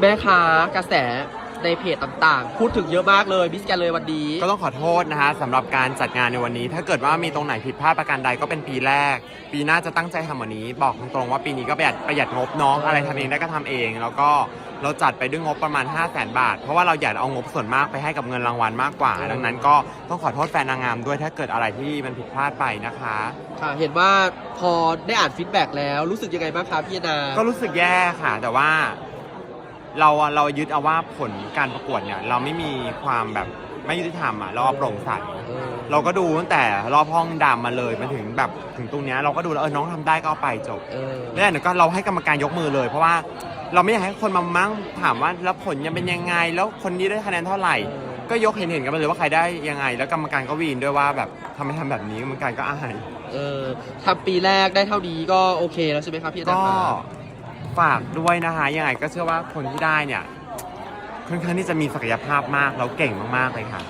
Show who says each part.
Speaker 1: แม่ค้ากระแสในเพจต่างๆ พูดถึงเยอะมากเลยมิสแกนเลยวันนี้
Speaker 2: ก็ต้องขอโทษนะฮะสำหรับการจัดงานในวันนี้ ถ้าเกิดว่ามีตรงไหนผิดพลาดประการใดก็เป็นปีแรก ปีหน้าจะตั้งใจทำวันนี้ บอกตรงๆว่าปีนี้ก็ประหยัดประหยัดงบเน้องอะไรทำเองได้ก็ทำเอง แล้วก็เราจัดไปด้วยงบประมาณ 5 0 0แสนบาท เพราะว่าเราอยากเอางบส่วนมากไปให้กับเงินรางวัลมากกว่า
Speaker 1: อืม
Speaker 2: ดังนั้นก็ต้องขอโทษแฟนนางงามด้วยถ้าเกิดอะไรที่มันผิดพลาดไปนะคะ
Speaker 1: ค่ะเห็นว่าพอได้อ่านฟีดแบ็กแล้วรู้สึกยังไงบ้างคะพี่นา
Speaker 2: ก็รู้สึกแย่ค่ะ แต่ว่า เราอะเรายึดเอาว่าผลการประกวดเนี่ย เราไม่มีความแบบไม่ยุติธรรมอะเราเอาโปร่งใส
Speaker 1: เออ
Speaker 2: เราก็ดูตั้งแต่รอบห้องดำมาเลยมาถึงแบบถึงตรงเนี้ยเราก็ดูแล้วเออน้องทำได้ก็เอาไปจบ
Speaker 1: เออ
Speaker 2: แล้วเดี๋ยวก็เราให้กรรมการยกมือเลย เพราะว่าเราไม่อยากให้คนมามั่งถามว่าแล้วผลยังเป็นยังไง แล้วคนนี้ได้คะแนนเท่าไหร่ ก็ยกเห็นเห็นๆกันไปเลยว่าใครได้ยังไง แล้วกรรมการก็วีนด้วยว่าแบบทำไมทำแบบนี้กรรมการก็อาย
Speaker 1: เออทำปีแรกได้เท่านี้ก็โอเคแล้วใช่ไหมครับพี่นา
Speaker 2: ก็
Speaker 1: คะ
Speaker 2: ฝากด้วยนะคะยังไงก็เชื่อว่าคนที่ได้เนี่ยค่อนข้างที่จะมีศักยภาพมากแล้วเก่งมากๆเลยค่ะ